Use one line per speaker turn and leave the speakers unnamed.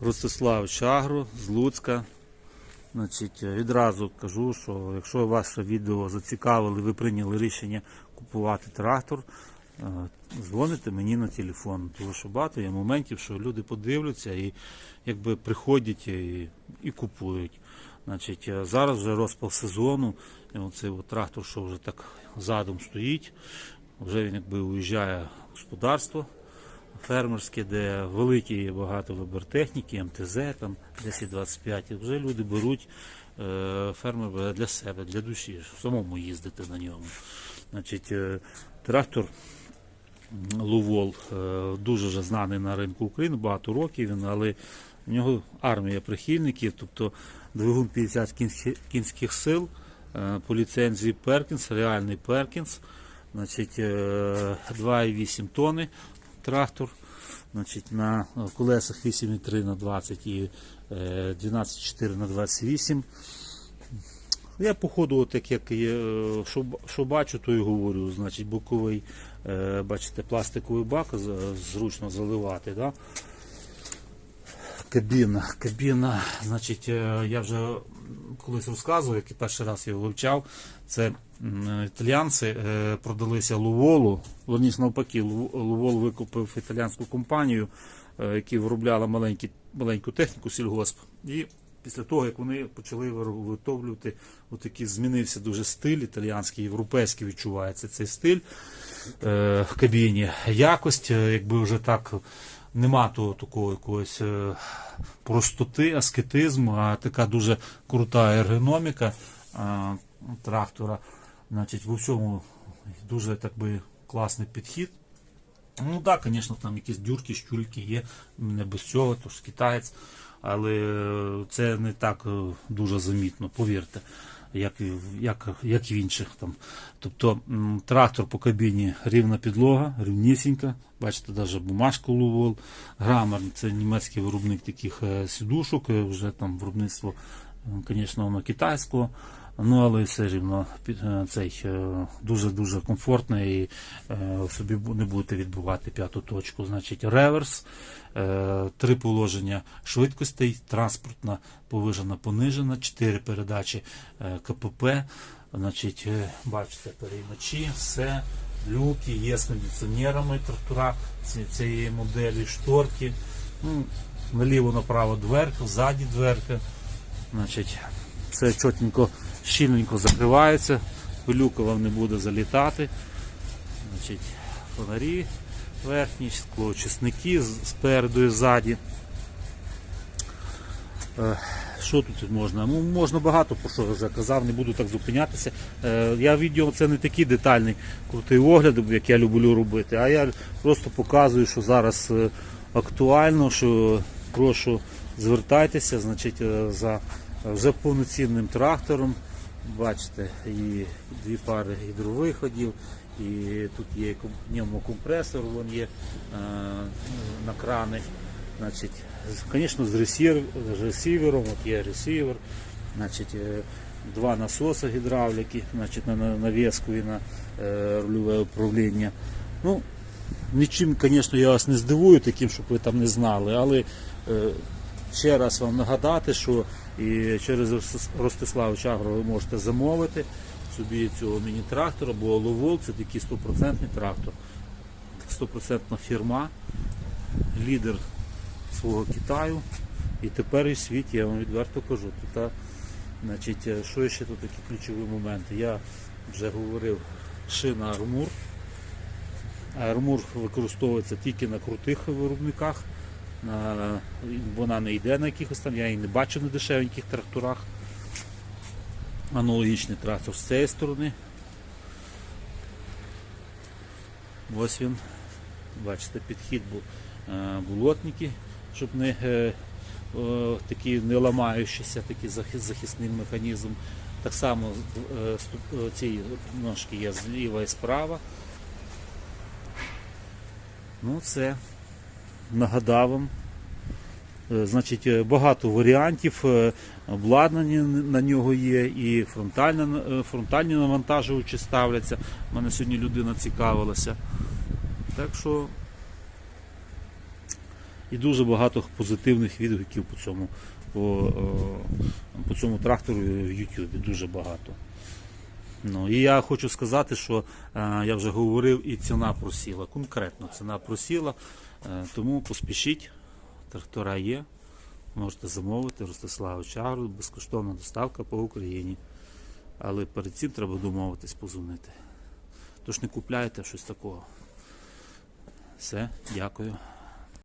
Ростислав Чагро з Луцька. Значить, відразу кажу, що якщо ваше відео зацікавили, ви прийняли рішення купувати трактор, е, дзвоните мені на телефон. Тому що багато є моментів, що люди подивляться і якби приходять і, і купують. Значить, е, зараз вже розпал сезону. І оцей от трактор, що вже так задом стоїть, вже він якби уїжджає в господарство фермерське, де великі є багато вибір техніки, МТЗ, там 1025. І вже люди беруть е, фермер для себе, для душі, самому їздити на ньому. Значить, е, трактор Лувол е, дуже вже знаний на ринку України, багато років він, але в нього армія прихильників, тобто двигун 50 кінських, сил по ліцензії Перкінс, реальний Перкінс. Значить, е, 2,8 тонни трактор. Значить, на колесах 8,3 на 20 і е, 12,4 на 28. Я по ходу, от як, як е, що, що бачу, то і говорю. Значить, боковий, е, бачите, пластиковий бак зручно заливати. Да? Кабіна. Кабіна, значить, е, я вже колись розказував, як і перший раз його вивчав. Це італіянці е, продалися Луволу. Верніше навпаки, Лувол викупив італіянську компанію, е, які виробляла маленькі, маленьку техніку сільгосп. І після того, як вони почали виготовлювати, отакий змінився дуже стиль італіянський, європейський відчувається цей стиль е, в кабіні. Якость, якби вже так нема того такого якогось е, простоти, аскетизму, а така дуже крута ергономіка е, трактора. Значить, в усьому дуже так би класний підхід. Ну так, звісно, там якісь дюрки, щульки є, не без цього, то ж китаєць, але це не так е, дуже замітно, повірте, як, як, як і в інших там. Тобто трактор по кабіні рівна підлога, рівнісінька, бачите, навіть бумажку лувол, грамер, це німецький виробник таких е, сідушок, е, вже там виробництво, звісно, воно китайського. Ну, але все рівно е, цей дуже-дуже комфортно і е, собі не будете відбувати п'яту точку. Значить, реверс, е, три положення швидкостей, транспортна, повижена, понижена, чотири передачі КПП. Значить, бачите, переймачі, все, люки, є з кондиціонерами трактора цієї моделі, шторки. Ну, наліво направо дверка, ззаді дверка. Значить, все чотенько, щільненько закривається, пилюка вам не буде залітати. Значить, фонарі верхні, склоочисники спереду і ззаді. Е, Що тут можна? Ну, можна багато про що вже казав, не буду так зупинятися. Е, Я відео це не такий детальний крутий огляд, як я люблю робити, а я просто показую, що зараз е, актуально, що прошу звертайтеся, значить, за вже повноцінним трактором. Бачите, і дві пари гідровиходів, і тут є ньому компресор, вон є е, на крани. Значить, звісно, з ресівером, от є ресівер, значить, е, два насоси гідравліки, значить, на на- і на е, рульове управління. Ну, нічим, звісно, я вас не здивую таким, щоб ви там не знали, але ще раз вам нагадати, що і через Ростис- Ростислава Чагро ви можете замовити собі цього міні-трактора, бо Ловол це такий стопроцентний трактор. Стопроцентна фірма, лідер свого Китаю. І тепер і в світі, я вам відверто кажу. Тут, значить, е, що ще тут такі ключові моменти? Я вже говорив, шина армур. Армур використовується тільки на крутих виробниках. На, вона не йде на якихось там, я її не бачу на дешевеньких тракторах. Аналогічний трактор з цієї сторони. Ось він. Бачите, підхід був е, болотники, щоб не е, такі не ламаючіся, такий захисний механізм. Так само е, ці ножки є зліва і справа. Ну, це нагадав вам. Е, Значить, е, багато варіантів, е, обладнання на нього є, і фронтальне, е, фронтальні навантажувачі ставляться. У мене сьогодні людина цікавилася. Так що І дуже багато позитивних відгуків по цьому, по, по цьому трактору в Ютубі. Дуже багато. Ну, і я хочу сказати, що я вже говорив, і ціна просіла. Конкретно ціна просіла. Е, тому поспішіть, трактора є. Можете замовити Ростиславу Чагру, безкоштовна доставка по Україні. Але перед цим треба домовитись, позвонити. Тож не купляйте щось такого. Все, дякую.